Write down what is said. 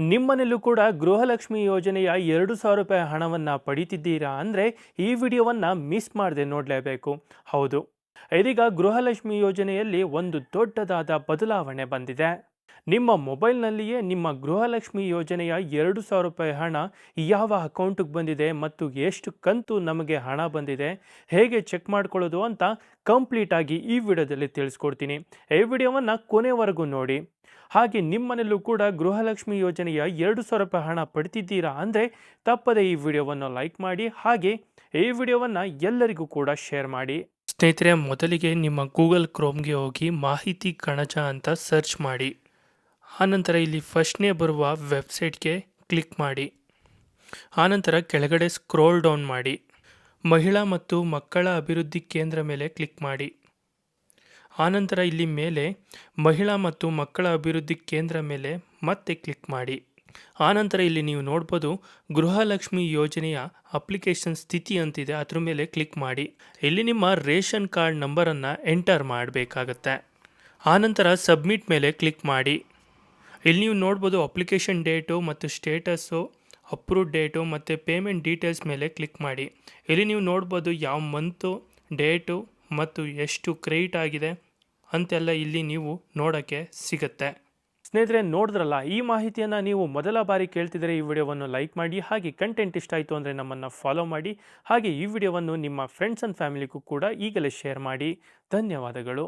ನಿಮ್ಮನೆಲ್ಲೂ ಕೂಡ ಗೃಹಲಕ್ಷ್ಮಿ ಯೋಜನೆಯ ಎರಡು ಸಾವಿರ ರೂಪಾಯಿ ಹಣವನ್ನು ಪಡಿತಿದ್ದೀರಾ ಅಂದರೆ ಈ ವಿಡಿಯೋವನ್ನು ಮಿಸ್ ಮಾಡದೆ ನೋಡಲೇಬೇಕು. ಹೌದು. ಇದೀಗ ಗೃಹಲಕ್ಷ್ಮಿ ಯೋಜನೆಯಲ್ಲಿ ಒಂದು ದೊಡ್ಡದಾದ ಬದಲಾವಣೆ ಬಂದಿದೆ. ನಿಮ್ಮ ಮೊಬೈಲ್ನಲ್ಲಿಯೇ ನಿಮ್ಮ ಗೃಹಲಕ್ಷ್ಮಿ ಯೋಜನೆಯ ಎರಡು ಸಾವಿರ ರೂಪಾಯಿ ಹಣ ಯಾವ ಅಕೌಂಟಿಗೆ ಬಂದಿದೆ ಮತ್ತು ಎಷ್ಟು ಕಂತು ನಮಗೆ ಹಣ ಬಂದಿದೆ, ಹೇಗೆ ಚೆಕ್ ಮಾಡ್ಕೊಳ್ಳೋದು ಅಂತ ಕಂಪ್ಲೀಟಾಗಿ ಈ ವಿಡಿಯೋದಲ್ಲಿ ತಿಳಿಸ್ಕೊಡ್ತೀನಿ. ಈ ವಿಡಿಯೋವನ್ನು ಕೊನೆವರೆಗೂ ನೋಡಿ. ಹಾಗೆ ನಿಮ್ಮನೆಯಲ್ಲೂ ಕೂಡ ಗೃಹಲಕ್ಷ್ಮಿ ಯೋಜನೆಯ ಎರಡು ಸಾವಿರ ರೂಪಾಯಿ ಹಣ ಪಡ್ತಿದ್ದೀರಾ ಅಂದರೆ ತಪ್ಪದೇ ಈ ವಿಡಿಯೋವನ್ನು ಲೈಕ್ ಮಾಡಿ, ಹಾಗೆ ಈ ವಿಡಿಯೋವನ್ನು ಎಲ್ಲರಿಗೂ ಕೂಡ ಶೇರ್ ಮಾಡಿ. ಸ್ನೇಹಿತರೆ, ಮೊದಲಿಗೆ ನಿಮ್ಮ ಗೂಗಲ್ ಕ್ರೋಮ್ಗೆ ಹೋಗಿ ಮಾಹಿತಿ ಕಣಜ ಅಂತ ಸರ್ಚ್ ಮಾಡಿ. ಆನಂತರ ಇಲ್ಲಿ ಫಸ್ಟ್ನೇ ಬರುವ ವೆಬ್ಸೈಟ್ಗೆ ಕ್ಲಿಕ್ ಮಾಡಿ. ಆನಂತರ ಕೆಳಗಡೆ ಸ್ಕ್ರೋಲ್ ಡೌನ್ ಮಾಡಿ. ಮಹಿಳಾ ಮತ್ತು ಮಕ್ಕಳ ಅಭಿವೃದ್ಧಿ ಕೇಂದ್ರ ಮೇಲೆ ಕ್ಲಿಕ್ ಮಾಡಿ. ಆನಂತರ ಇಲ್ಲಿ ಮೇಲೆ ಮಹಿಳಾ ಮತ್ತು ಮಕ್ಕಳ ಅಭಿವೃದ್ಧಿ ಕೇಂದ್ರ ಮೇಲೆ ಮತ್ತೆ ಕ್ಲಿಕ್ ಮಾಡಿ. ಆನಂತರ ಇಲ್ಲಿ ನೀವು ನೋಡ್ಬೋದು ಗೃಹಲಕ್ಷ್ಮಿ ಯೋಜನೆಯ ಅಪ್ಲಿಕೇಶನ್ ಸ್ಥಿತಿ ಅಂತಿದೆ. ಅದ್ರ ಮೇಲೆ ಕ್ಲಿಕ್ ಮಾಡಿ. ಇಲ್ಲಿ ನಿಮ್ಮ ರೇಷನ್ ಕಾರ್ಡ್ ನಂಬರನ್ನು ಎಂಟರ್ ಮಾಡಬೇಕಾಗತ್ತೆ. ಆನಂತರ ಸಬ್ಮಿಟ್ ಮೇಲೆ ಕ್ಲಿಕ್ ಮಾಡಿ. ಇಲ್ಲಿ ನೀವು ನೋಡ್ಬೋದು ಅಪ್ಲಿಕೇಶನ್ ಡೇಟು ಮತ್ತು ಸ್ಟೇಟಸ್ಸು ಅಪ್ರೂವ್ ಡೇಟು ಮತ್ತು ಪೇಮೆಂಟ್ ಡೀಟೇಲ್ಸ್ ಮೇಲೆ ಕ್ಲಿಕ್ ಮಾಡಿ. ಇಲ್ಲಿ ನೀವು ನೋಡ್ಬೋದು ಯಾವ ಮಂತು ಡೇಟು ಮತ್ತು ಎಷ್ಟು ಕ್ರೆಡಿಟ್ ಆಗಿದೆ ಅಂತೆಲ್ಲ ಇಲ್ಲಿ ನೀವು ನೋಡೋಕ್ಕೆ ಸಿಗುತ್ತೆ. ಸ್ನೇಹಿತರೆ, ನೋಡಿದ್ರಲ್ಲ, ಈ ಮಾಹಿತಿಯನ್ನು ನೀವು ಮೊದಲ ಬಾರಿ ಕೇಳ್ತಿದ್ರೆ ಈ ವಿಡಿಯೋವನ್ನು ಲೈಕ್ ಮಾಡಿ, ಹಾಗೆ ಕಂಟೆಂಟ್ ಇಷ್ಟ ಆಯಿತು ಅಂದರೆ ನಮ್ಮನ್ನು ಫಾಲೋ ಮಾಡಿ, ಹಾಗೆ ಈ ವಿಡಿಯೋವನ್ನು ನಿಮ್ಮ ಫ್ರೆಂಡ್ಸ್ ಆ್ಯಂಡ್ ಫ್ಯಾಮಿಲಿಗೂ ಕೂಡ ಈಗಲೇ ಶೇರ್ ಮಾಡಿ. ಧನ್ಯವಾದಗಳು.